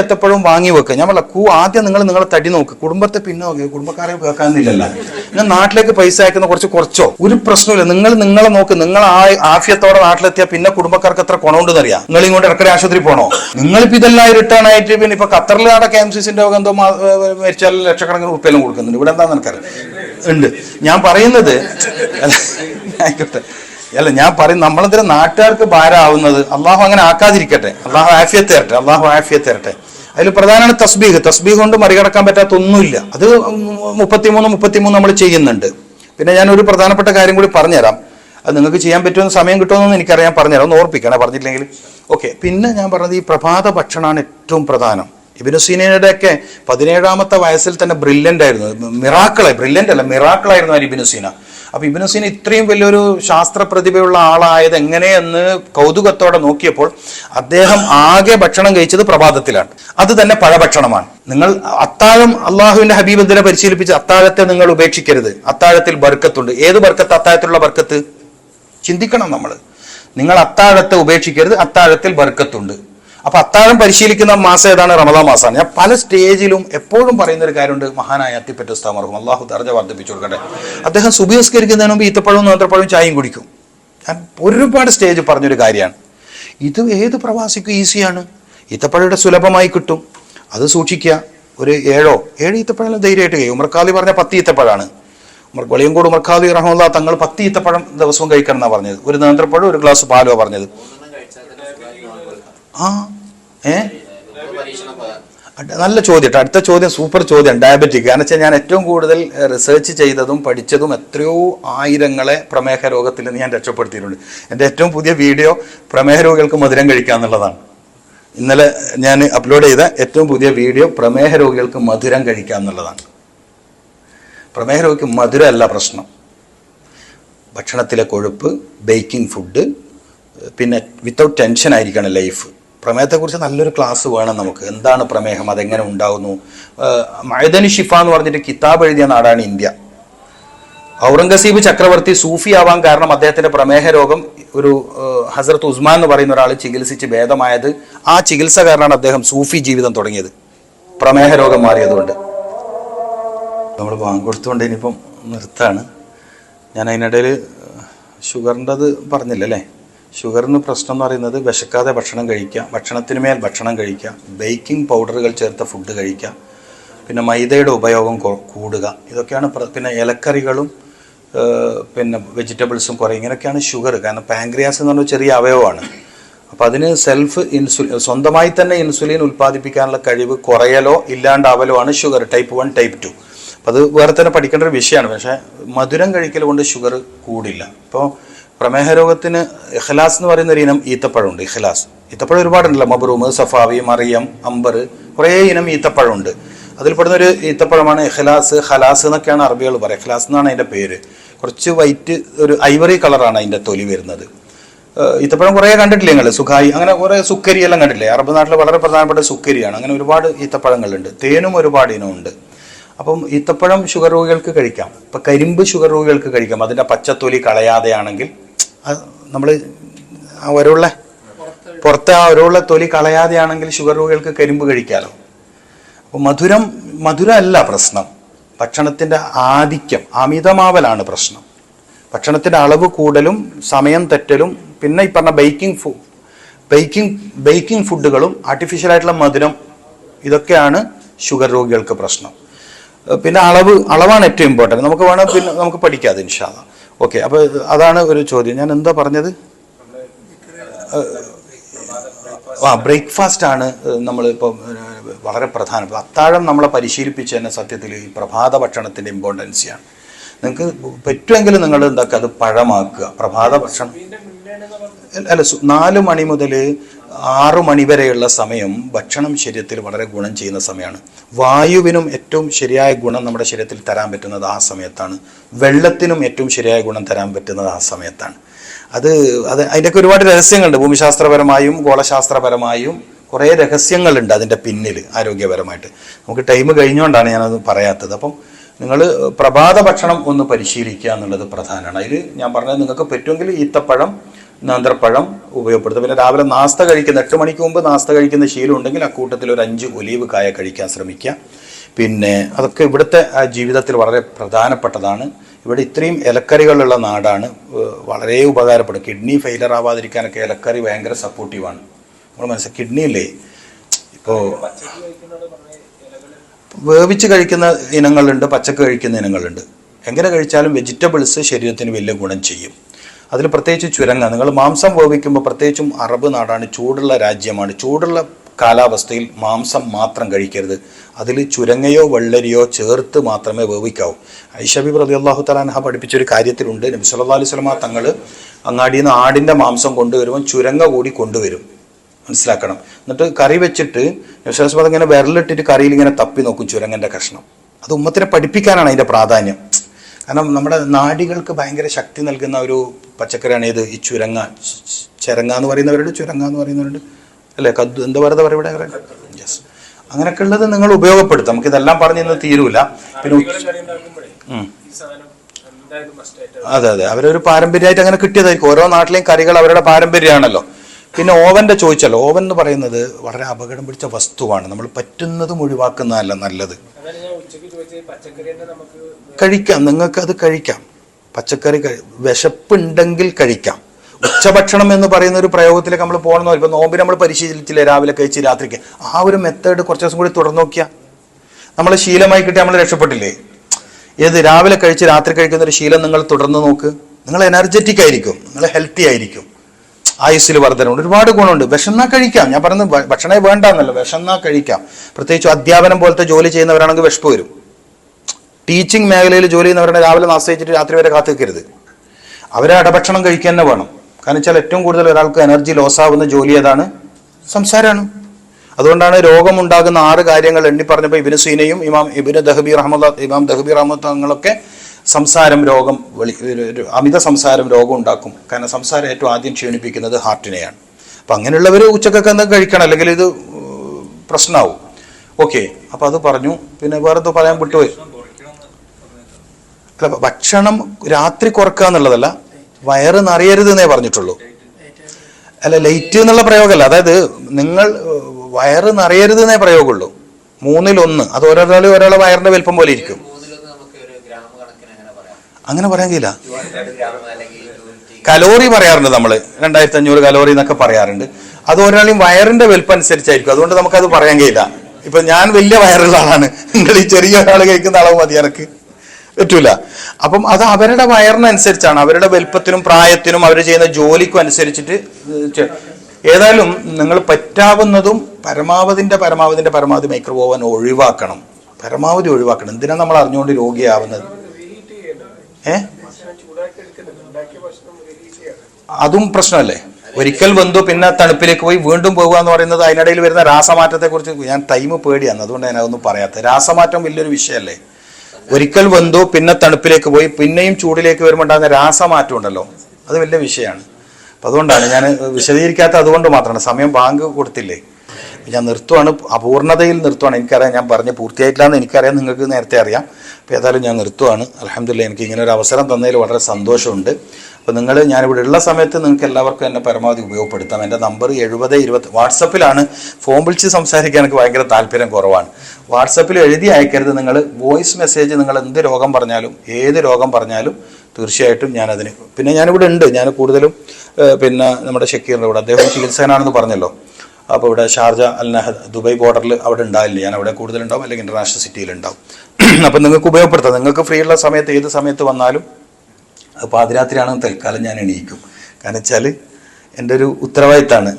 ഏത്തപ്പഴവും വാങ്ങി വെക്കുക ഞാൻ പറഞ്ഞ കൂ ആദ്യം നിങ്ങൾ നിങ്ങളെ തടി നോക്ക്. കുടുംബത്തെ പിന്നെ നോക്കി. കുടുംബക്കാരെ കേൾക്കാന്നില്ലല്ല നിങ്ങൾ നാട്ടിലേക്ക് പൈസ അയക്കുന്ന കുറച്ച് കുറച്ചോ? ഒരു പ്രശ്നമില്ല നിങ്ങൾ നിങ്ങളെ നോക്ക്. നിങ്ങൾ ആ ആഫ്യത്തോടെ നാട്ടിലെത്തിയാൽ പിന്നെ കുടുംബക്കാർക്ക് എത്ര ഗുണമുണ്ടെന്ന് അറിയാം നിങ്ങൾ ഇങ്ങോട്ട് ഇടക്കര ആശുപത്രി പോണോ? നിങ്ങളിപ്പോ ഇതെല്ലാം റിട്ടേൺ ആയിട്ട് പിന്നെ ഇപ്പൊ ഖത്തറിൽ അവിടെ കെ എം സി സിന്റെ എന്തോ മരിച്ചാൽ ലക്ഷക്കണക്കിന് ഉപ്പേലും കൊടുക്കുന്നുണ്ട്. ഇവിടെ എന്താന്ന് എനിക്കറിയാം. ഉണ്ട്. ഞാൻ പറയുന്നത് അല്ല ഞാൻ പറയും നമ്മളെന്തിനാ നാട്ടുകാർക്ക് ഭാരമാവുന്നത്? അള്ളാഹു അങ്ങനെ ആക്കാതിരിക്കട്ടെ. അള്ളാഹു ആഫിയെ തരട്ടെ. അള്ളാഹു ആഫിയെ തരട്ടെ. അതിൽ പ്രധാനമാണ് തസ്ബീഹ്. തസ്ബീഹ് കൊണ്ട് മറികടക്കാൻ പറ്റാത്ത ഒന്നുമില്ല അത് മുപ്പത്തിമൂന്ന് മുപ്പത്തിമൂന്ന് നമ്മൾ ചെയ്യുന്നുണ്ട്. പിന്നെ ഞാൻ ഒരു പ്രധാനപ്പെട്ട കാര്യം കൂടി പറഞ്ഞുതരാം. അത് നിങ്ങൾക്ക് ചെയ്യാൻ പറ്റുമെന്ന് സമയം കിട്ടുമെന്ന് എനിക്കറിയാം പറഞ്ഞുതരാം. ഒന്ന് ഓർപ്പിക്കണേ. പറഞ്ഞില്ലെങ്കിൽ ഓക്കെ. പിന്നെ ഞാൻ പറഞ്ഞത് ഈ പ്രഭാത ഭക്ഷണമാണ് ഏറ്റവും പ്രധാനം. ഇബിനുസീനയുടെ ഒക്കെ പതിനേഴാമത്തെ വയസ്സിൽ തന്നെ ബ്രില്യന്റ് ആയിരുന്നു. മിറാക്കളായി. ബ്രില്യന്റ് അല്ല മിറാക്കളായിരുന്നു ആ ഇബിനു അപ്പൊ ഇബിനു സീന ഇത്രയും വലിയൊരു ശാസ്ത്ര പ്രതിഭയുള്ള ആളായത് എങ്ങനെയെന്ന് കൗതുകത്തോടെ നോക്കിയപ്പോൾ അദ്ദേഹം ആകെ ഭക്ഷണം കഴിച്ചത് പ്രഭാതത്തിലാണ്. അത് തന്നെ പഴഭക്ഷണമാണ് നിങ്ങൾ അത്താഴം അള്ളാഹുവിന്റെ ഹബീബ് എന്തിനെ പരിശീലിപ്പിച്ച് അത്താഴത്തെ നിങ്ങൾ ഉപേക്ഷിക്കരുത്? അത്താഴത്തിൽ ബർക്കത്തുണ്ട്. ഏത് ബർക്കത്ത്? അത്താഴത്തിലുള്ള ബർക്കത്ത്? ചിന്തിക്കണം നമ്മൾ നിങ്ങൾ അത്താഴത്തെ ഉപേക്ഷിക്കരുത് അത്താഴത്തിൽ ബർക്കത്തുണ്ട്. അപ്പൊ അത്താഴം പരിശീലിക്കുന്ന മാസം ഏതാണ്? റമദാൻ മാസമാണ്. ഞാൻ പല സ്റ്റേജിലും എപ്പോഴും പറയുന്ന ഒരു കാര്യമുണ്ട്. മഹാനായ അത്തിപ്പറ്റ ഉസ്താമർക്കും അള്ളാഹു ദർജ വർദ്ധിപ്പിച്ചു കൊടുക്കട്ടെ. അദ്ദേഹം സുബിസ്കരിക്കുന്നതിന് മുമ്പ് ഈത്തപ്പഴവും നേന്ത്രപ്പഴവും ചായയും കുടിക്കും. ഞാൻ ഒരുപാട് സ്റ്റേജ് പറഞ്ഞൊരു കാര്യമാണ്. ഇത് ഏത് പ്രവാസിക്കും ഈസിയാണ്? ഈത്തപ്പഴയുടെ സുലഭമായി കിട്ടും. അത് സൂക്ഷിക്കുക. ഒരു ഏഴോ? ഏഴ് ഈത്തപ്പഴം ധൈര്യമായിട്ട് കഴിയും. ഉമർക്കാലി പറഞ്ഞ പത്ത് ഈത്തപ്പഴമാണ് വെളിയങ്കോട് ഉമർക്കാലി റഹമുല്ല തങ്ങൾ പത്ത് ഈത്തപ്പഴം ദിവസവും കഴിക്കണം എന്നാണ് പറഞ്ഞത്. ഒരു നേന്ത്രപ്പഴം ഒരു ഗ്ലാസ് പാലോ പറഞ്ഞത്. ആ ഏ? നല്ല ചോദ്യം. അടുത്ത ചോദ്യം സൂപ്പർ ചോദ്യം ഡയബറ്റിക് കാരണം വെച്ചാൽ ഞാൻ ഏറ്റവും കൂടുതൽ റിസർച്ച് ചെയ്തതും പഠിച്ചതും എത്രയോ ആയിരങ്ങളെ പ്രമേഹ രോഗത്തിൽ നിന്ന് ഞാൻ രക്ഷപ്പെടുത്തിയിട്ടുണ്ട്. എന്റെ ഏറ്റവും പുതിയ വീഡിയോ പ്രമേഹ രോഗികൾക്ക് മധുരം കഴിക്കുക എന്നുള്ളതാണ്. ഇന്നലെ ഞാൻ അപ്ലോഡ് ചെയ്ത ഏറ്റവും പുതിയ വീഡിയോ പ്രമേഹ രോഗികൾക്ക് മധുരം കഴിക്കുക എന്നുള്ളതാണ്. പ്രമേഹ രോഗിക്ക് മധുരമല്ല പ്രശ്നം. ഭക്ഷണത്തിലെ കൊഴുപ്പ് ബേക്കിംഗ് ഫുഡ് പിന്നെ വിത്തൗട്ട് ടെൻഷൻ ആയിരിക്കണം ലൈഫ് പ്രമേഹത്തെക്കുറിച്ച് നല്ലൊരു ക്ലാസ് വേണം നമുക്ക്. എന്താണ് പ്രമേഹം? അതെങ്ങനെ ഉണ്ടാകുന്നു മൈദനി ഷിഫ എന്ന് പറഞ്ഞിട്ട് കിതാബ് എഴുതിയ നാടാണ് ഇന്ത്യ. ഔറംഗസീബ് ചക്രവർത്തി സൂഫി ആവാൻ കാരണം അദ്ദേഹത്തിന്റെ പ്രമേഹ രോഗം ഒരു ഹസരത്ത് ഉസ്മാൻ എന്ന് പറയുന്ന ഒരാൾ ചികിത്സിച്ച് ഭേദമായത് ആ ചികിത്സ കാരണമാണ് അദ്ദേഹം സൂഫി ജീവിതം തുടങ്ങിയത്. പ്രമേഹ രോഗം മാറിയതുകൊണ്ട്. നമ്മൾ വാങ്ങിക്കൊടുത്തുകൊണ്ട് ഇനിയിപ്പം നിർത്താണ്. ഞാൻ അതിനിടയിൽ ഷുഗറിന്റെ അത് അല്ലേ ഷുഗറിന് പ്രശ്നം എന്ന് പറയുന്നത് വിശക്കാതെ ഭക്ഷണം കഴിക്കുക ഭക്ഷണത്തിന് മേൽ ഭക്ഷണം കഴിക്കുക ബേക്കിംഗ് പൗഡറുകൾ ചേർത്ത ഫുഡ് കഴിക്കുക പിന്നെ മൈദയുടെ ഉപയോഗം കൂടുക. ഇതൊക്കെയാണ് പിന്നെ ഇലക്കറികളും പിന്നെ വെജിറ്റബിൾസും കുറേ ഇങ്ങനെയൊക്കെയാണ് ഷുഗർ കാരണം പാങ്ക്രിയാസ് എന്ന് പറഞ്ഞ ചെറിയ അവയവമാണ്. അപ്പോൾ അതിന് സെൽഫ് ഇൻസുലിൻ സ്വന്തമായി തന്നെ ഇൻസുലിൻ ഉൽപ്പാദിപ്പിക്കാനുള്ള കഴിവ് കുറയലോ ഇല്ലാണ്ടാവലോ ആണ് sugar type one type two അപ്പോൾ അത് വേറെ തന്നെ പഠിക്കേണ്ട ഒരു വിഷയമാണ്. പക്ഷേ മധുരം കഴിക്കൽ കൊണ്ട് ഷുഗർ കൂടില്ല. ഇപ്പോൾ പ്രമേഹ രോഗത്തിന് ഇഖ്ലാസ് എന്ന് പറയുന്ന ഒരു ഇനം ഈത്തപ്പഴമുണ്ട് ഇഖ്ലാസ്. ഈത്തപ്പഴം ഒരുപാടുണ്ടല്ലോ മബ്രൂമ് സഫാവി മറിയം അമ്പർ കുറേ ഇനം ഈത്തപ്പഴമുണ്ട്. അതിൽപ്പെടുന്ന ഒരു ഈത്തപ്പഴമാണ് ഇഖ്ലാസ് ഖലാസ് എന്നൊക്കെയാണ് അറബികൾ പറയുക. ഇഖ്ലാസ് എന്നാണ് അതിന്റെ പേര്. കുറച്ച് വൈറ്റ് ഒരു ഐവറി കളറാണ് അതിന്റെ തൊലി വരുന്നത്. ഈത്തപ്പഴം കുറേ കണ്ടിട്ടില്ലേ നിങ്ങൾ? സുഖായി. അങ്ങനെ കുറേ സുക്കരി എല്ലാം കണ്ടിട്ടില്ലേ? അറബ് നാട്ടിൽ വളരെ പ്രധാനപ്പെട്ട സുക്കരിയാണ്. അങ്ങനെ ഒരുപാട് ഈത്തപ്പഴങ്ങളുണ്ട്. തേനും ഒരുപാട് ഇനമുണ്ട്. അപ്പം ഈത്തപ്പഴം ഷുഗർ രോഗികൾക്ക് കഴിക്കാം. ഇപ്പം കരിമ്പ് ഷുഗർ രോഗികൾക്ക് കഴിക്കാം. അതിന്റെ പച്ചത്തൊലി കളയാതെയാണെങ്കിൽ നമ്മൾ ആ ഒരുള്ള പുറത്തെ ആ ഒരുള്ള തൊലി കളയാതെയാണെങ്കിൽ ഷുഗർ രോഗികൾക്ക് കരിമ്പ് കഴിക്കാമല്ലോ അപ്പോൾ മധുരം മധുരമല്ല പ്രശ്നം. ഭക്ഷണത്തിന്റെ ആധിക്യം അമിതമാവലാണ് പ്രശ്നം. ഭക്ഷണത്തിന്റെ അളവ് കൂടലും സമയം തെറ്റലും പിന്നെ ഈ പറഞ്ഞ ബേക്കിംഗ് ഫു ബേക്കിംഗ് ബേക്കിംഗ് ഫുഡുകളും ആർട്ടിഫിഷ്യലായിട്ടുള്ള മധുരം ഇതൊക്കെയാണ് ഷുഗർ രോഗികൾക്ക് പ്രശ്നം. പിന്നെ അളവ് അളവാണ് ഏറ്റവും ഇമ്പോർട്ടന്റ് നമുക്ക് വേണം പിന്നെ നമുക്ക് പഠിക്കാതെ ഇൻഷാല്ല ഓക്കെ അപ്പോൾ അതാണ് ഒരു ചോദ്യം. ഞാൻ എന്താ പറഞ്ഞത്? ആ ബ്രേക്ക്ഫാസ്റ്റ് ആണ് നമ്മളിപ്പോൾ വളരെ പ്രധാനം. അത്താഴം നമ്മളെ പരിശീലിപ്പിച്ച തന്നെ സത്യത്തിൽ ഈ പ്രഭാത ഭക്ഷണത്തിന്റെ ഇമ്പോർട്ടൻസിയാണ് നിങ്ങൾക്ക് പറ്റുമെങ്കിൽ നിങ്ങൾ എന്താക്കുക? അത് പഴമാക്കുക. പ്രഭാത ഭക്ഷണം. അല്ല നാല് മണി മുതൽ ആറു മണിവരെയുള്ള സമയം ഭക്ഷണം ശരീരത്തിൽ വളരെ ഗുണം ചെയ്യുന്ന സമയമാണ്. വായുവിനും ഏറ്റവും ശരിയായ ഗുണം നമ്മുടെ ശരീരത്തിൽ തരാൻ പറ്റുന്നത് ആ സമയത്താണ്. വെള്ളത്തിനും ഏറ്റവും ശരിയായ ഗുണം തരാൻ പറ്റുന്നത് ആ സമയത്താണ്. അത് അത് അതിന്റെയൊക്കെ ഒരുപാട് രഹസ്യങ്ങളുണ്ട്. ഭൂമിശാസ്ത്രപരമായും ഗോളശാസ്ത്രപരമായും കുറേ രഹസ്യങ്ങളുണ്ട് അതിന്റെ പിന്നിൽ ആരോഗ്യപരമായിട്ട്. നമുക്ക് ടൈം കഴിഞ്ഞുകൊണ്ടാണ് ഞാനത് പറയാത്തത്. അപ്പം നിങ്ങൾ പ്രഭാത ഭക്ഷണം ഒന്ന് പരിശീലിക്കുക എന്നുള്ളത് പ്രധാനമാണ്. അതിൽ ഞാൻ പറഞ്ഞത് നിങ്ങൾക്ക് പറ്റുമെങ്കിൽ ഈത്തപ്പഴം നേന്ത്രപ്പഴം ഉപയോഗപ്പെടുത്തും. പിന്നെ രാവിലെ നാസ്ത കഴിക്കുന്ന എട്ട് മണിക്ക് മുമ്പ് നാസ്ത കഴിക്കുന്ന ശീലം ഉണ്ടെങ്കിൽ അക്കൂട്ടത്തിൽ ഒരു അഞ്ച് ഒലീവ് കായ കഴിക്കാൻ ശ്രമിക്കുക. പിന്നെ അതൊക്കെ ഇവിടുത്തെ ജീവിതത്തിൽ വളരെ പ്രധാനപ്പെട്ടതാണ്. ഇവിടെ ഇത്രയും ഇലക്കറികളുള്ള നാടാണ് വളരെ ഉപകാരപ്പെടും. കിഡ്നി ഫെയിലർ ആവാതിരിക്കാനൊക്കെ ഇലക്കറി ഭയങ്കര സപ്പോർട്ടീവാണ്. നമ്മൾ മനസ്സിലാക്കി കിഡ്നി ഇല്ലേ? ഇപ്പോൾ വേവിച്ച് കഴിക്കുന്ന ഇനങ്ങളുണ്ട് പച്ചക്ക് കഴിക്കുന്ന ഇനങ്ങളുണ്ട്. എങ്ങനെ കഴിച്ചാലും വെജിറ്റബിൾസ് ശരീരത്തിന് വലിയ ഗുണം ചെയ്യും. അതിൽ പ്രത്യേകിച്ച് ചുരങ്ങ. നിങ്ങൾ മാംസം വേവിക്കുമ്പോൾ പ്രത്യേകിച്ചും അറബ് നാടാണ് ചൂടുള്ള രാജ്യമാണ്. ചൂടുള്ള കാലാവസ്ഥയിൽ മാംസം മാത്രം കഴിക്കരുത്. അതിൽ ചുരങ്ങയോ വെള്ളരിയോ ചേർത്ത് മാത്രമേ വേവിക്കാവൂ. ഐഷബി പ്രതി അള്ളാഹു തലാൻഹ പഠിപ്പിച്ചൊരു കാര്യത്തിലുണ്ട്. നബി സല്ലാ അലൈഹി സ്വലമ തങ്ങൾ അങ്ങാടിയിൽ നിന്ന് ആടിന്റെ മാംസം കൊണ്ടുവരുമ്പോൾ ചുരങ്ങ കൂടി കൊണ്ടുവരും. മനസ്സിലാക്കണം. എന്നിട്ട് കറി വെച്ചിട്ട് വിശ്വാസം ഇങ്ങനെ വിരലിട്ടിട്ട് കറിയിൽ ഇങ്ങനെ തപ്പി നോക്കും ചുരങ്ങന്റെ കഷ്ണം. അത് ഉമ്മത്തിനെ പഠിപ്പിക്കാനാണ് അതിന്റെ പ്രാധാന്യം. കാരണം നമ്മുടെ നാടികൾക്ക് ഭയങ്കര ശക്തി നൽകുന്ന ഒരു പച്ചക്കറിയാണ് ഇത് ഈ ചുരങ്ങ. ചിരങ്ങ എന്ന് പറയുന്നവരുണ്ട് ചുരങ്ങ എന്ന് പറയുന്നവരുണ്ട്. അല്ലേ? കദ്ദു എന്താ പറയുക ഇവിടെ? യെസ് അങ്ങനെയൊക്കെ ഉള്ളത് നിങ്ങൾ ഉപയോഗപ്പെടുത്താം. നമുക്ക് ഇതെല്ലാം പറഞ്ഞു ഇന്ന് തീരൂല. പിന്നെ അതെ അതെ. അവരൊരു പാരമ്പര്യമായിട്ട് അങ്ങനെ കിട്ടിയതായിരിക്കും. ഓരോ നാട്ടിലെയും കറികൾ അവരുടെ പാരമ്പര്യമാണല്ലോ. പിന്നെ ഓവന്റെ ചോദിച്ചല്ലോ. ഓവൻ എന്ന് പറയുന്നത് വളരെ അപകടം പിടിച്ച വസ്തുവാണ്. നമ്മൾ പറ്റുന്നതും ഒഴിവാക്കുന്നതല്ല നല്ലത്. കഴിക്കാം. നിങ്ങൾക്ക് അത് കഴിക്കാം. പച്ചക്കറി കഴി വിശപ്പുണ്ടെങ്കിൽ കഴിക്കാം. ഉച്ചഭക്ഷണം എന്ന് പറയുന്ന ഒരു പ്രയോഗത്തിലേക്ക് നമ്മൾ പോകണമെന്നോ ഇപ്പോൾ നോമ്പിന് നമ്മൾ പരിശീലിച്ചില്ലേ? രാവിലെ കഴിച്ച് രാത്രിക്ക്. ആ ഒരു മെത്തേഡ് കുറച്ച് ദിവസം കൂടി തുടർന്ന് നോക്കിയാൽ നമ്മൾ ശീലമായി കിട്ടി നമ്മൾ രക്ഷപ്പെട്ടില്ലേ? ഏത് രാവിലെ കഴിച്ച് രാത്രി കഴിക്കുന്ന ഒരു ശീലം നിങ്ങൾ തുടർന്ന് നോക്ക്. നിങ്ങൾ എനർജറ്റിക് ആയിരിക്കും. നിങ്ങൾ ഹെൽത്തി ആയിരിക്കും. ആയുസ്സിൽ വർധനമുണ്ട് ഒരുപാട് ഗുണമുണ്ട്. വിഷന്നാ കഴിക്കാം. ഞാൻ പറയുന്നത് ഭക്ഷണമായി ഭക്ഷണമേ വേണ്ട എന്നല്ല വിഷന്നാ കഴിക്കാം. പ്രത്യേകിച്ച് അധ്യാപനം പോലത്തെ ജോലി ചെയ്യുന്നവരാണെങ്കിൽ വിഷപ്പ് വരും. ടീച്ചിങ് മേഖലയിൽ ജോലി ചെയ്യുന്നവരുടെ രാവിലെ ആശ്രയിച്ചിട്ട് രാത്രി വരെ കാത്തു നിൽക്കരുത് അവരെ അടഭക്ഷണം കഴിക്കുക തന്നെ വേണം. കാരണം വെച്ചാൽ ഏറ്റവും കൂടുതൽ ഒരാൾക്ക് എനർജി ലോസ് ആവുന്ന ജോലി ഏതാണ്? സംസാരമാണ് അതുകൊണ്ടാണ് രോഗമുണ്ടാകുന്ന ആറ് കാര്യങ്ങൾ എണ്ണി പറഞ്ഞപ്പോൾ ഇബിന് സീനയും ഇമാം ഇബിന് ദഹബി റഹ്മദ് ഇമാം ദഹബി റഹ്മദ് തങ്ങളൊക്കെ സംസാരം രോഗം വെളി അമിത സംസാരം രോഗം ഉണ്ടാക്കും. കാരണം സംസാരം ഏറ്റവും ആദ്യം ക്ഷീണിപ്പിക്കുന്നത് ഹാർട്ടിനെയാണ് അപ്പം അങ്ങനെയുള്ളവർ ഉച്ചക്കൊക്കെ എന്തെങ്കിലും കഴിക്കണം. അല്ലെങ്കിൽ ഇത് പ്രശ്നമാവും. ഓക്കെ. അപ്പം അത് പറഞ്ഞു. പിന്നെ വേറെ എന്തോ പറയാൻ വിട്ടുപോയി. ഭക്ഷണം രാത്രി കുറക്കുക എന്നുള്ളതല്ല വയറ് നിറയരുത് എന്നേ പറഞ്ഞിട്ടുള്ളൂ. അല്ല ലൈറ്റ് എന്നുള്ള പ്രയോഗമല്ല. അതായത് നിങ്ങൾ വയറ് നിറയരുത് എന്നേ പ്രയോഗമുള്ളൂ. മൂന്നിലൊന്ന് അത് ഓരോരാളും ഒരാളെ വയറിന്റെ വലിപ്പം പോലെ ഇരിക്കും. അങ്ങനെ പറയാം അങ്ങനെ പറയാൻ കഴിയില്ല. കലോറി പറയാറുണ്ട് നമ്മൾ രണ്ടായിരത്തി അഞ്ഞൂറ് കലോറി എന്നൊക്കെ പറയാറുണ്ട്. അത് ഒരാളെയും വയറിന്റെ വലിപ്പം അനുസരിച്ചായിരിക്കും. അതുകൊണ്ട് നമുക്കത് പറയാൻ കഴിയില്ല. ഇപ്പൊ ഞാൻ വലിയ വയറുള്ള ആളാണ്. നിങ്ങൾ ഈ ചെറിയ ഒരാൾ കഴിക്കുന്ന അളവ് മതി എനക്ക്. പറ്റൂല. അപ്പം അത് അവരുടെ വയറിനനുസരിച്ചാണ്. അവരുടെ വലിപ്പത്തിനും പ്രായത്തിനും അവർ ചെയ്യുന്ന ജോലിക്കും അനുസരിച്ചിട്ട് ഏതായാലും നിങ്ങൾ പറ്റാവുന്നതും പരമാവധിന്റെ പരമാവധിന്റെ പരമാവധി മൈക്രോ ഒഴിവാക്കണം. പരമാവധി ഒഴിവാക്കണം. എന്തിനാ നമ്മൾ അറിഞ്ഞുകൊണ്ട് രോഗിയാവുന്നത്? ഏ അതും പ്രശ്നമല്ലേ? ഒരിക്കൽ വെന്തു പിന്നെ തണുപ്പിലേക്ക് പോയി വീണ്ടും പോകുക എന്ന് പറയുന്നത് അതിനിടയിൽ വരുന്ന രാസമാറ്റത്തെക്കുറിച്ച് ഞാൻ ടൈം പേടിയാണ്. അതുകൊണ്ട് ഞാൻ അതൊന്നും പറയാത്തത്. രാസമാറ്റം വലിയൊരു വിഷയമല്ലേ? ഒരിക്കൽ വെന്തു പിന്നെ തണുപ്പിലേക്ക് പോയി പിന്നെയും ചൂടിലേക്ക് വരുമ്പോൾ ഉണ്ടാകുന്ന രാസമാറ്റം ഉണ്ടല്ലോ അത് വലിയ വിഷയമാണ്. അപ്പം അതുകൊണ്ടാണ് ഞാൻ വിശദീകരിക്കാത്ത അതുകൊണ്ട് മാത്രമാണ്. സമയം ബാങ്ക് കൊടുത്തില്ലേ? ഞാൻ നിർത്തുവാണ്. അപൂർണതയിൽ നിർത്തുവാണ്. എനിക്കറിയാം ഞാൻ പറഞ്ഞ് പൂർത്തിയായിട്ടില്ല എന്ന് എനിക്കറിയാം. നിങ്ങൾക്ക് നേരത്തെ അറിയാം. അപ്പോൾ ഏതായാലും ഞാൻ നിർത്തുവാണ്. അലഹമില്ല എനിക്ക് ഇങ്ങനെ ഒരു അവസരം തന്നതിൽ വളരെ സന്തോഷമുണ്ട്. അപ്പോൾ നിങ്ങൾ ഞാനിവിടെ ഉള്ള സമയത്ത് നിങ്ങൾക്ക് എല്ലാവർക്കും എന്നെ പരമാവധി ഉപയോഗപ്പെടുത്താം. എന്റെ നമ്പർ എഴുപത് ഇരുപത്തി വാട്സപ്പിലാണ്. ഫോൺ വിളിച്ച് സംസാരിക്കാൻ എനിക്ക് ഭയങ്കര താല്പര്യം കുറവാണ്. വാട്സപ്പിൽ എഴുതി അയക്കരുത് നിങ്ങൾ വോയിസ് മെസ്സേജ് നിങ്ങൾ എന്ത് രോഗം പറഞ്ഞാലും ഏത് രോഗം പറഞ്ഞാലും തീർച്ചയായിട്ടും ഞാനതിന്. പിന്നെ ഞാനിവിടെ ഉണ്ട്. ഞാൻ കൂടുതലും പിന്നെ നമ്മുടെ ഷക്കീറിന്റെ കൂടെ. അദ്ദേഹം ചികിത്സകനാണെന്ന് പറഞ്ഞല്ലോ. അപ്പോൾ ഇവിടെ ഷാർജ അൽ നഹദ് ദുബായ് ബോർഡറിൽ അവിടെ ഉണ്ടാവില്ല. ഞാൻ അവിടെ കൂടുതലുണ്ടാവും അല്ലെങ്കിൽ ഇന്റർനാഷണൽ സിറ്റിയിൽ ഉണ്ടാവും അപ്പം നിങ്ങൾക്ക് ഉപയോഗപ്പെടുത്താം. നിങ്ങൾക്ക് ഫ്രീ ഉള്ള സമയത്ത് ഏത് സമയത്ത് വന്നാലും പാതിരാത്രിയാണെന്ന് തൽക്കാലം ഞാൻ എണീക്കും. കാരണം വെച്ചാൽ എന്റെ ഒരു ഉത്തരവാദിത്തമാണ്